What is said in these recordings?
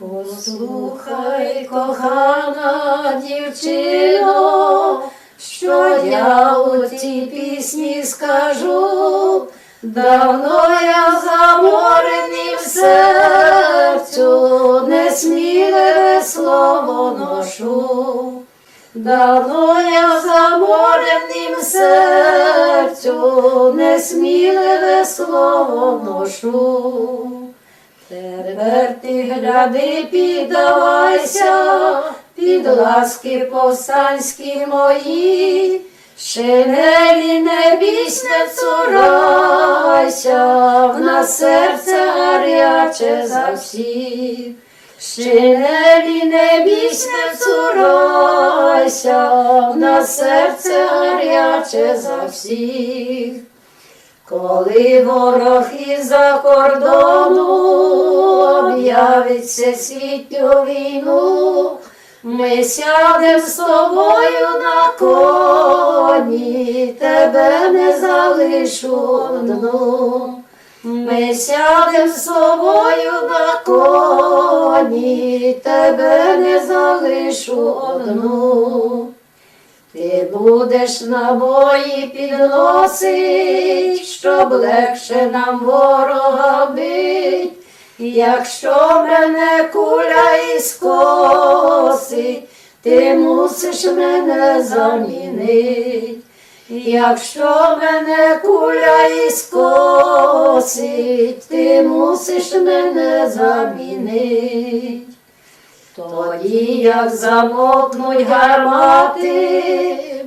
Послухай, кохана дівчино, що я у цій пісні скажу, давно я заморений в серцю, несміле слово ношу. Давно я замореним серцю, несміливе слово ношу. Тепер ти гляди, піддавайся, під ласки повстанські мої, шинелі не бійсь, цурайся, в нас серце гаряче за всіх. Шинелі не бійсь, цурайся, в нас серце гаряче за всіх. Коли ворог із-за кордону об'явить всесвітню війну, ми сядем з тобою на коні, тебе не залишу одну. Ми сядем з тобою на коні, тебе не залишу одну. Ти будеш набої підносить, щоб легше нам ворога бить. Якщо мене куля іскосить, ти мусиш мене замінить. Якщо мене куля іскосить, ти мусиш мене замінить. Тоді, як замокнуть гармати,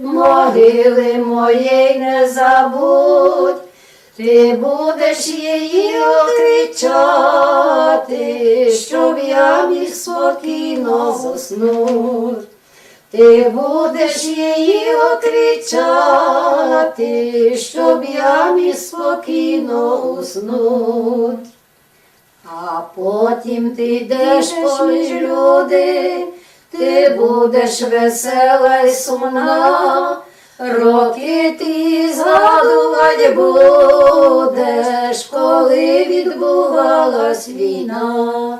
могили моєї не забудь, ти будеш її окричати, щоб я міг спокійно заснуть. Ти будеш її окричати, щоб я міг спокійно уснуть. А потім ти йдеш поміж люди, ти будеш весела й сумна, роки ти згадувать будеш, коли відбувалась війна.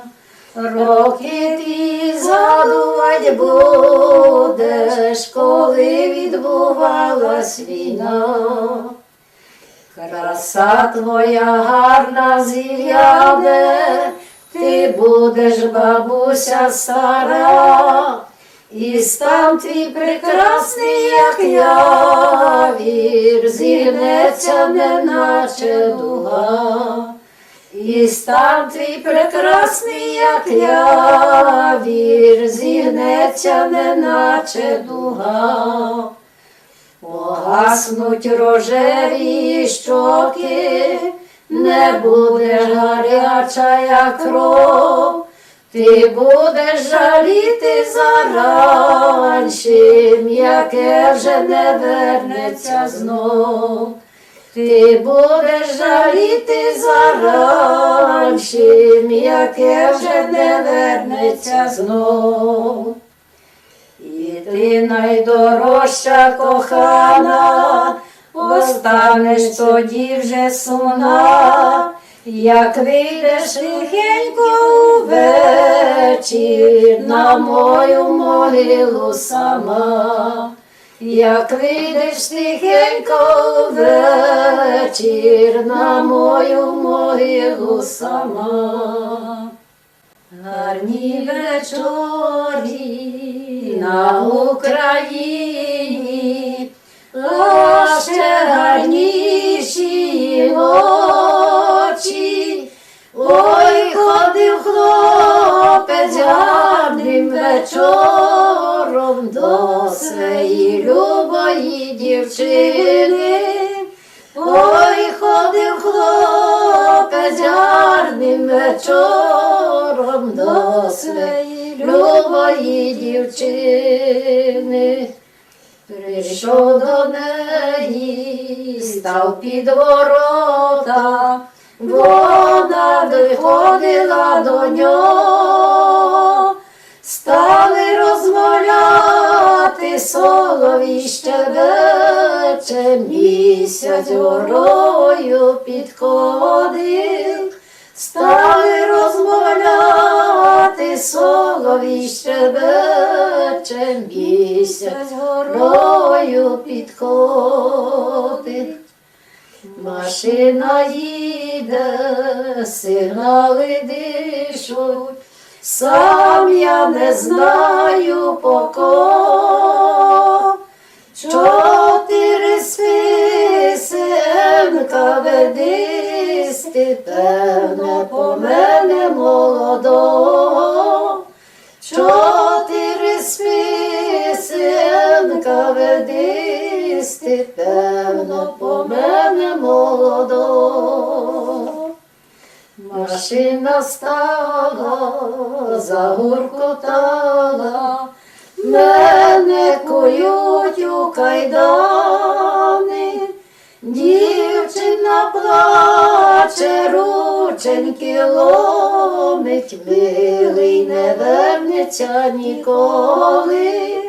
Роки ти згадувать будеш, коли відбувалась війна. Краса твоя гарна зів'яне, будеш бабуся стара, і стан твій прекрасний, як явір, зігнеться, неначе дуга. І стан твій прекрасний, як явір, зігнеться, неначе дуга. Погаснуть рожеві щоки, не будеш гаряча, кров, ти будеш жаліти зараншим, яке вже не вернеться знов. Ти будеш жаліти зараншим, яке вже не вернеться знов. І ти найдорожча кохана, останеш тоді вже сумна, як вийдеш тихенько увечір на мою могилу сама. Як вийдеш тихенько вечір на мою могилу сама. Гарні вечорі на Україні, а ще гарніші ночі. Ой, ходив хлопець гарним вечором до своєї любої дівчини. Ой, ходив хлопець гарним вечором до своєї любої дівчини. Прийшов до неї, став під ворота, вона виходила до нього, стали розмовляти соловій щебече, місяць горою підходив, стали розмовляти Птахи соловій щебече, місяць горою підходить. Машина їде, сигнали дишуть, сам я не знаю по кого. Чотири списи НКВДисти, певне по мене молодого. Чотири списи НКВДисти, певно по мене молодого. Машина стала, загуркотала, мене коють у кайдани, дівчина плаче, рученьки ломить, милий не вернеться ніколи.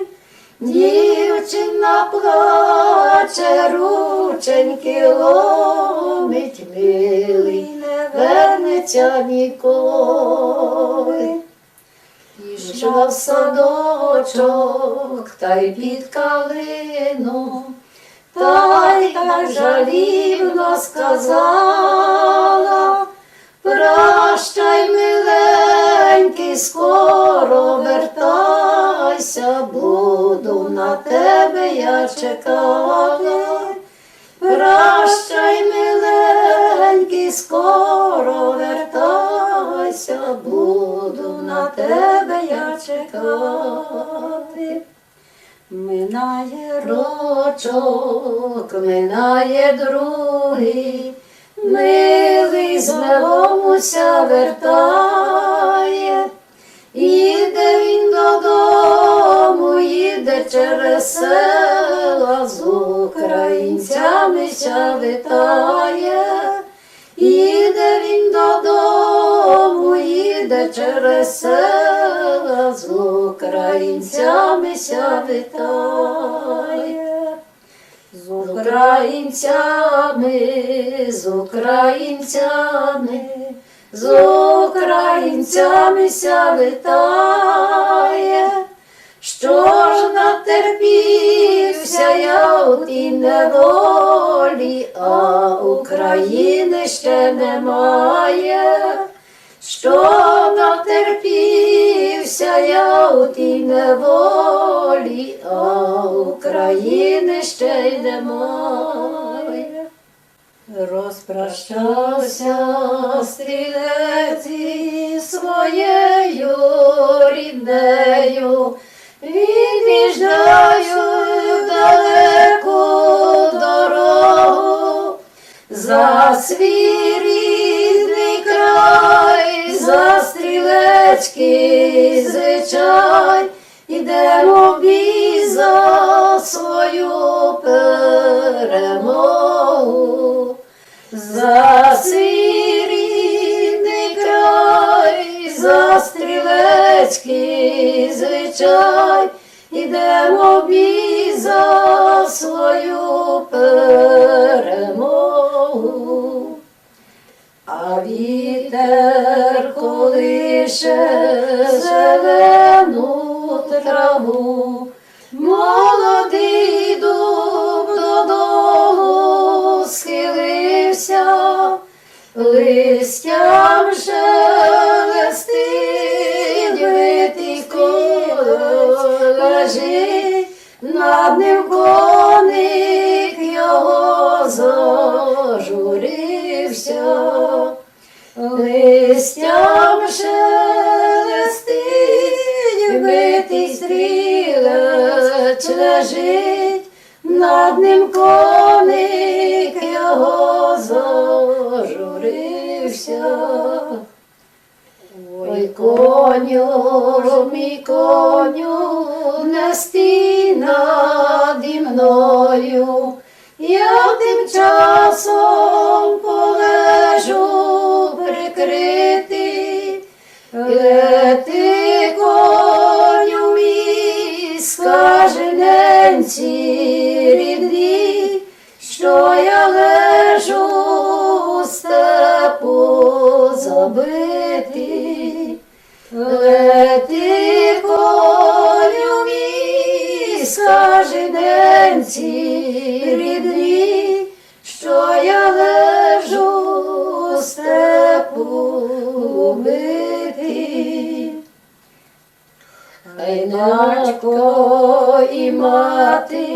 Дівчина плаче, рученьки ломить, милий не вернеться ніколи. Пішла садочок, та й під калину, та й так жалібно сказала, прощай, миленький, скоро вертайся, буду на тебе я чекати. Прощай, миленький, скоро вертайся, буду на тебе я чекати. Минає рочок, минає другий, милий з миломуся вертає, Іде він додому, їде через села, з українцями ся вітає. Іде він додому, їде через села, з українцями ся вітає. З українцями, з українцями, з українцями ся вітає, що ж натерпівся я у тій неволі, а України ще немає. Що натерпівся я у тій неволі, а України ще й немає. Розпрощався стрілець своєю ріднею, від'їжджаю далеку дорогу за свій рідний край, за стрілецький звичай, ідемо бій за свою перемогу, за свій рідний край, за стрілецький звичай, ідемо в бій за свою перемогу. А вітер колише зелену траву, молодий дуб додолу схилився, листям шелестить, лежить, над ним коник його зажурився, листям шелестить, битий стрілеч лежить, над ним коник його зажурився. Ой, коню, мій коню, не стій наді мною, я тим часом полежу прикритий, лети коню мій, скажи ненці рідні, що я лежу у степу забитий. Денці рідні, що я лежу у степу убитий. Хай батько і мати,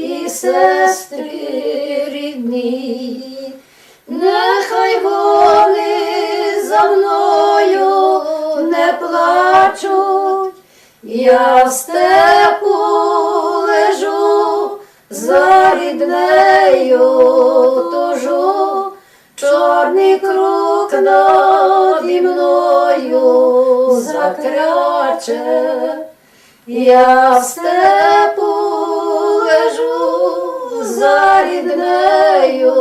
і сестри рідні, нехай вони за мною не плачуть, я в степу лежу, за ріднею тужу, чорний круг наді мною закряче. Я в степу лежу, за ріднею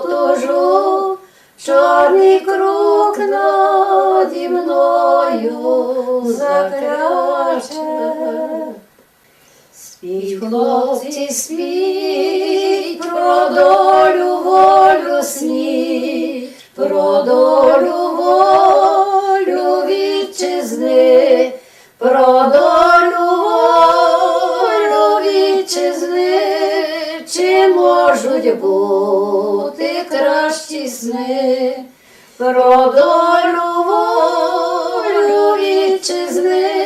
тужу, чорний круг наді Спіть, хлопці, спіть про долю волю сніть, про долю волю вітчизни, про долю волю вітчизни, чи можуть бути кращі сни, про долю волю вітчизни,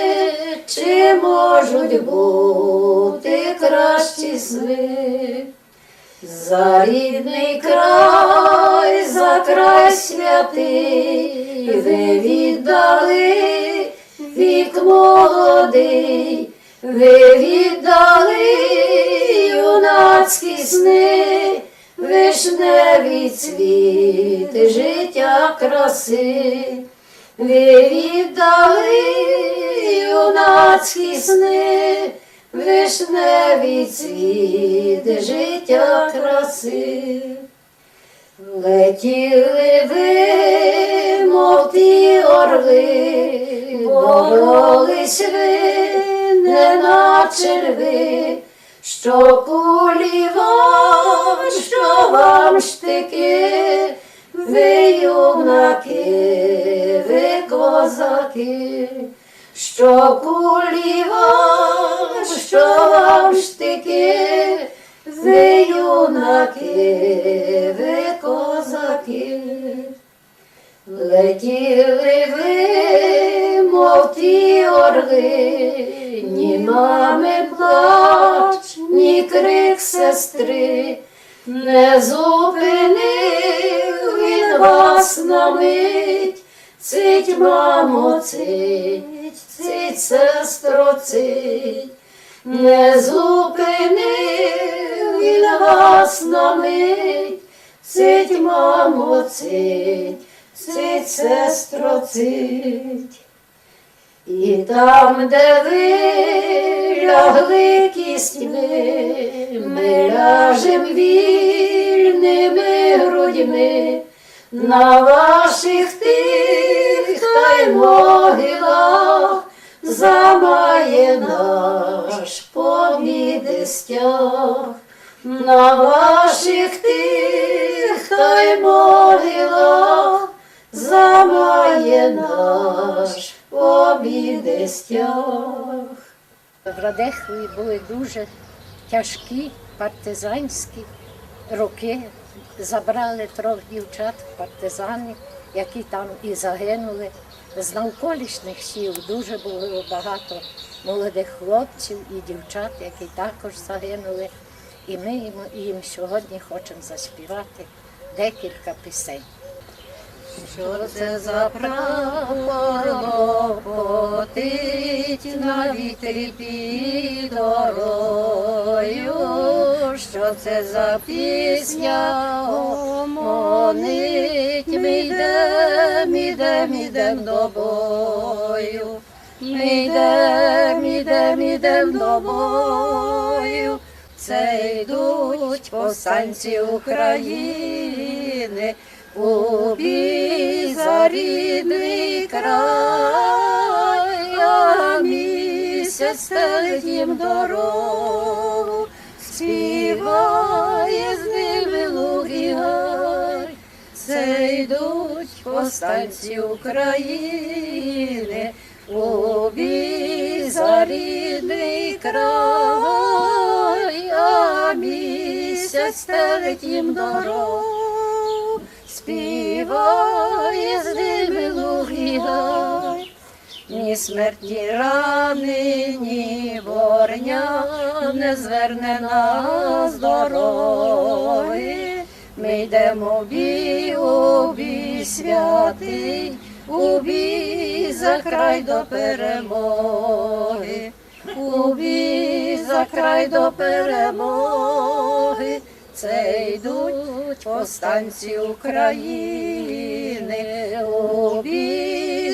чи можуть бути кращі сни. За рідний край, за край святий, ви віддали вік молодий, ви віддали юнацькі сни, вишневі цвіти, життя краси, ви віддали юнацькі сни, вишневі цвіти, життя краси. Летіли ви, мов ті орли, боролись ви, неначе льви, що кулі вам, що вам штики, ви юнаки, ви козаки, що кулі вам, що вам штики, ви юнаки, ви козаки, летіли ви, мов ті орли, ні мами плач, ні крик сестри, не зупинив він вас на мить, цить, мамо, цить, цить, сестро, цить. Не зупинив він вас на мить, цить, мамо, цить, цить, сестро, цить. І там, де ви лягли кістьми, ми ляжем вільними грудьми, на ваших тих хай могилах замає наш побіди стяг. На ваших тих хай могилах замає наш побіди стяг. В Радехові були дуже тяжкі партизанські роки. Забрали трьох дівчат партизанів, які там і загинули. З навколишніх сіл дуже було багато молодих хлопців і дівчат, які також загинули. І ми їм, сьогодні хочемо заспівати декілька пісень. Що це за прапор лопотить на вітрі під горою? Що це за пісня гомонить? Ми йдем, ідем, ідем до бою. Ми йдем, ідем, ідем до бою. Це йдуть повстанці України, у бій рідний край, а місяць стелить дорогу, співає з ними луг і гай. Це йдуть повстанці України, у бій за рідний край, а місяць стелить їм дорогу, співає з ними луги гай. Ні смертні рани, ні борня не зверне нас дороги. Ми йдемо в бій, у святий, у бій за край до перемоги, у бій за край до перемоги. Це йдуть повстанці України, у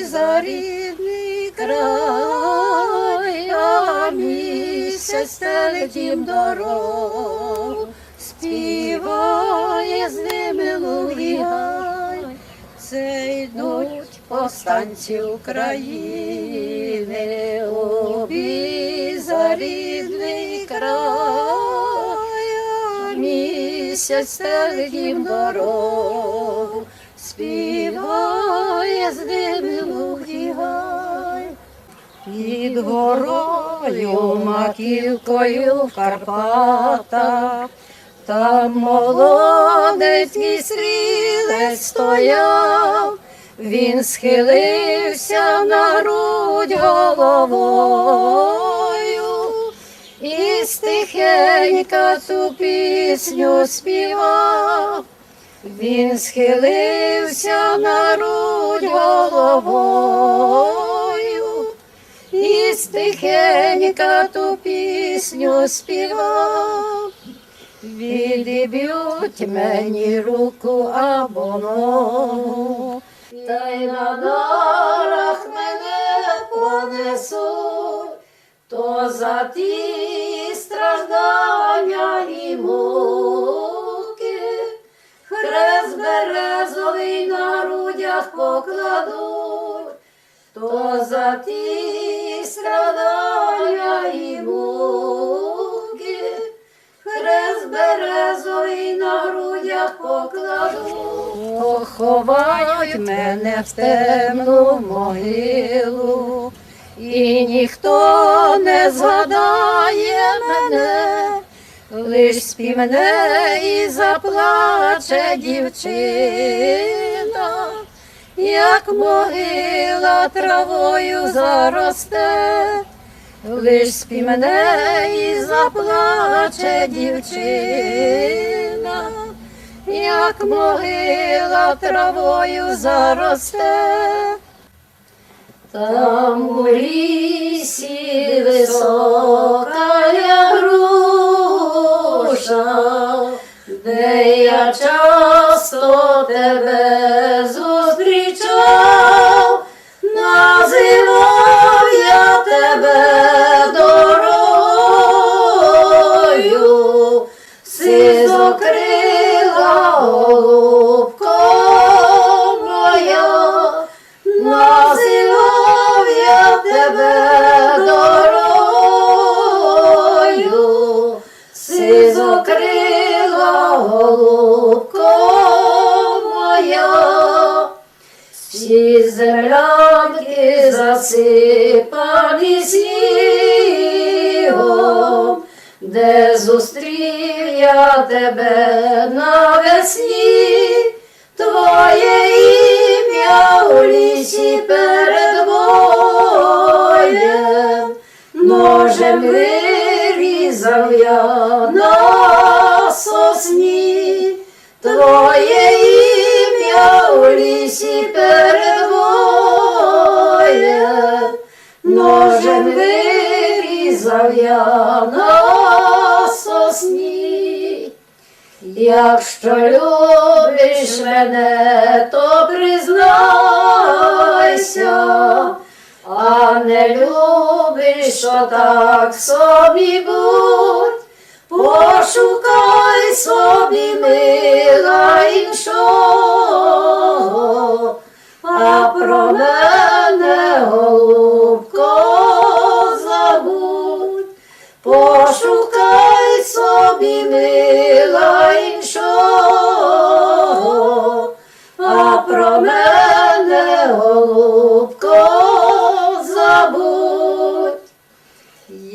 за рідний край, а місяць стелить їм дорогу, співає з ними лугай. Це йдуть повстанці України, у за рідний край, місяць стелить їм дорогу, співає з ними лугай. Під горою маківкою в Карпатах, там молодецький стрілець стояв, він схилився на грудь головою і стихенька цю пісню співав. Він схилився на грудь головою і стихенька ту пісню співав. Відіб'ють мені руку або ногу, та й на нарах мене понесуть, то за ті страждання і муки, хрест березовий на грудях покладуть, то за ті страдання і муки, хрест березовий на грудях покладуть, поховають мене в темну могилу, і ніхто не згадає мене, лиш співне і заплаче дівчина як могила травою заросте, лиш спімне і заплаче дівчина, як могила травою заросте. Там у лісі висока груша, де я часто тебе зустрічав, називав я тебе ножем вирізав я на сосні. Якщо любиш мене, то признайся, а не любиш, то так собі будь, пошукай собі мила іншого, а про мене, голубко, обіймила іншого, а про мене голубко забудь.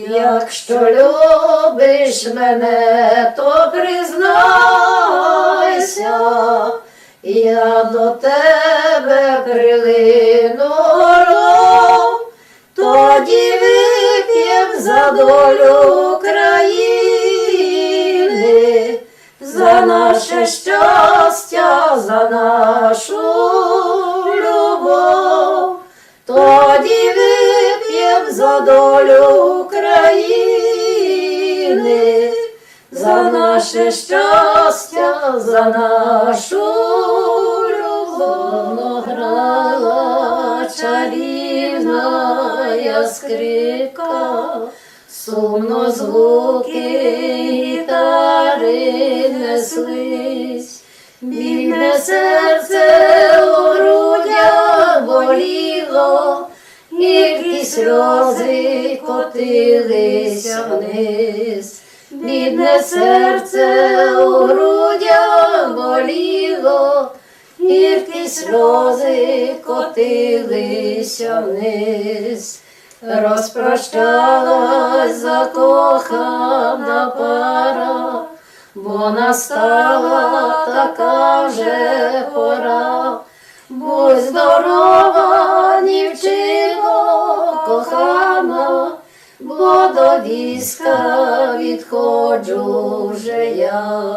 Якщо любиш мене, то признайся, я до тебе прилину гором, тоді вип'єм за долю. За наше щастя, за нашу любов. Тоді вип'єм за долю України, за наше щастя, за нашу любов грала чарівна скрипка, сумно звуки гітари неслись. Бідне серце у грудях боліло, гіркі сльози котилися вниз. Бідне серце у грудях боліло, гіркі сльози котилися вниз. Розпрощалась закохана пара, бо настала така вже пора. Будь здорова, дівчино кохана, бо до війська відходжу вже я.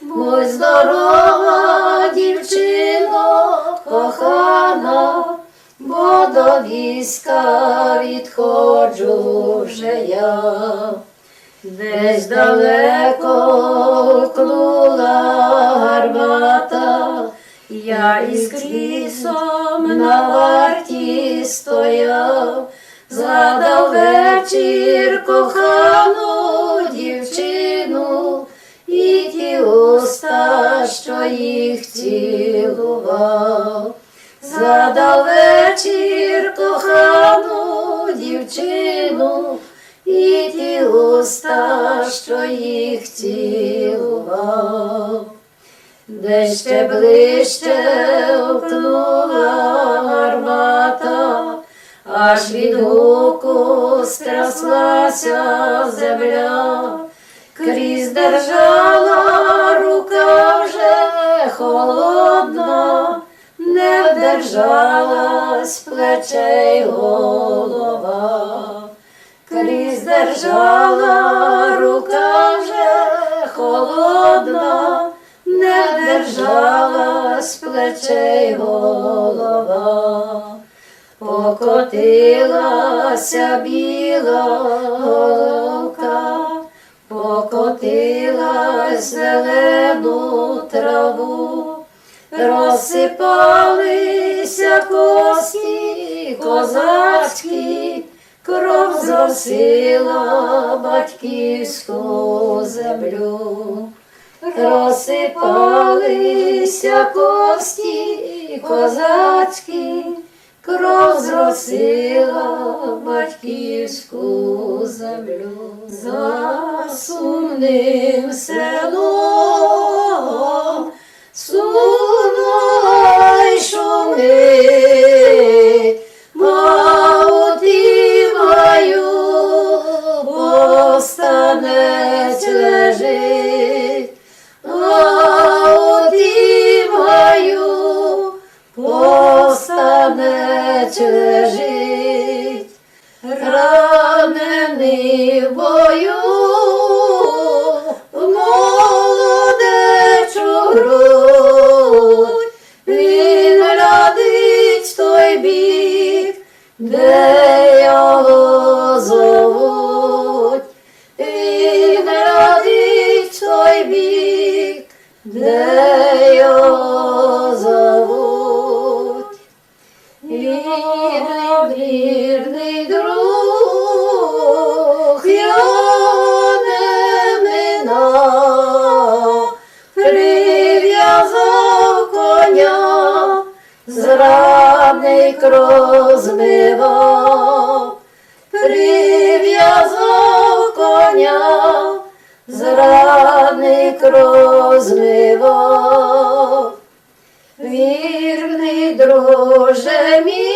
Будь здорова, дівчино кохана, бо до війська відходжу вже я. Десь далеко клула гарбата, я із крісом на варті стояв, згадав вечір кохану дівчину і ті уста, що їх цілував. Згадав кохану і ті уста, що їх цілував. Де ще ближче втнула гармата, аж від гуку страслася земля, крізь держала рука вже холодна, не вдержалась плечей голова. Крізь держала рука вже холодна, не держалась плечей голова, покотилася біла головка, покотилась зелену траву, розсипалися кості козацькі, кров зросила батьківську землю. Розсипалися кості козацькі, кров зросила батьківську землю. За сумним селом, сумно й розмивав, прив'язав коня, зрадник розмивав. Вірний друже мій,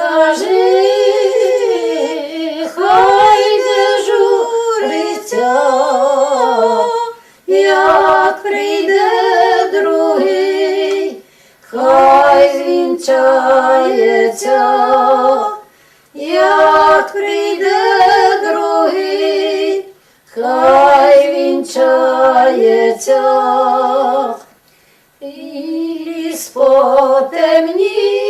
скажи, хай не журиться, як прийде другий, хай звінчається, як прийде другий, хай вінчається, і ліс потемніє.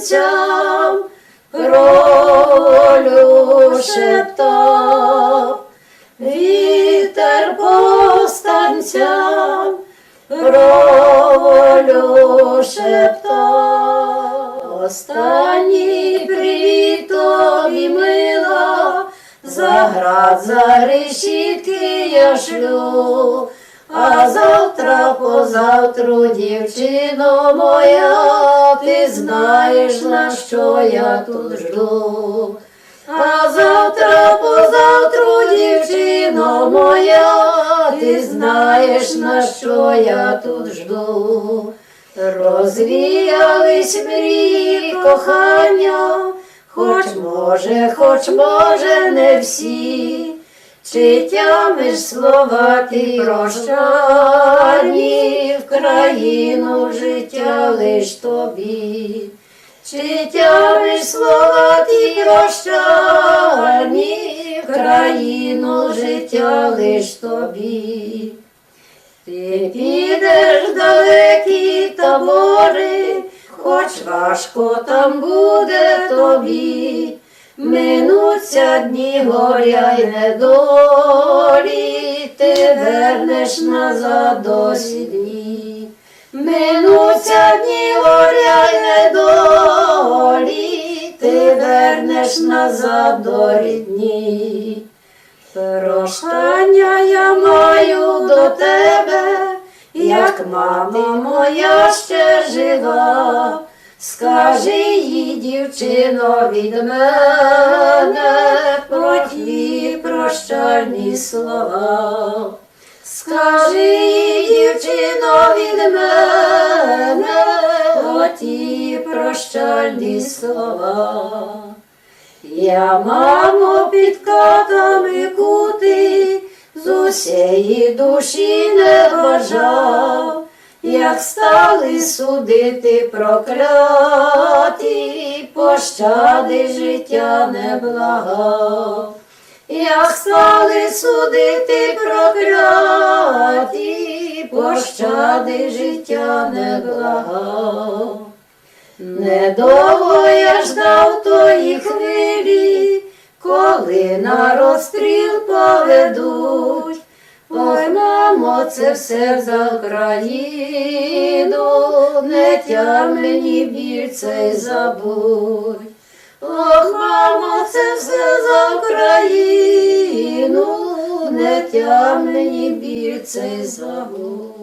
Повстанцям кроволю шептав, вітер повстанцям кроволю шептав. Останній привіт мила, за град, за решітки я шлю, а завтра позавтру, дівчино моя, ти знаєш, на що я тут жду. А завтра позавтру, дівчино моя, ти знаєш, на що я тут жду. Розвіялись мрії кохання, хоч може, хоч може, не всі. Чи тямиш слова ти прощальні в країну життя лиш тобі? Чи тямиш слова ті прощальні в країну життя лиш тобі? Ти підеш далекі табори, хоч важко там буде тобі. Минуться дні горя й недолі, ти вернеш назад до сідні. Минуться дні горя й недолі, ти вернеш назад до рідні. Прощання я маю до тебе, як мама моя ще жива. Скажи їй, дівчино, від мене про ті прощальні слова. Скажи їй, дівчино, від мене про ті прощальні слова. Я, мамо, під катами кути, з усієї душі не бажав, як стали судити прокляті, пощади життя не благав. Як стали судити прокляті, пощади життя не благав. Недовго я ждав тої хвилі, коли на розстріл поведуть. Мамо, це все за Україну, не тям мені біль цей забудь. Ох, мамо, це все за Україну, не тям мені біль цей забудь.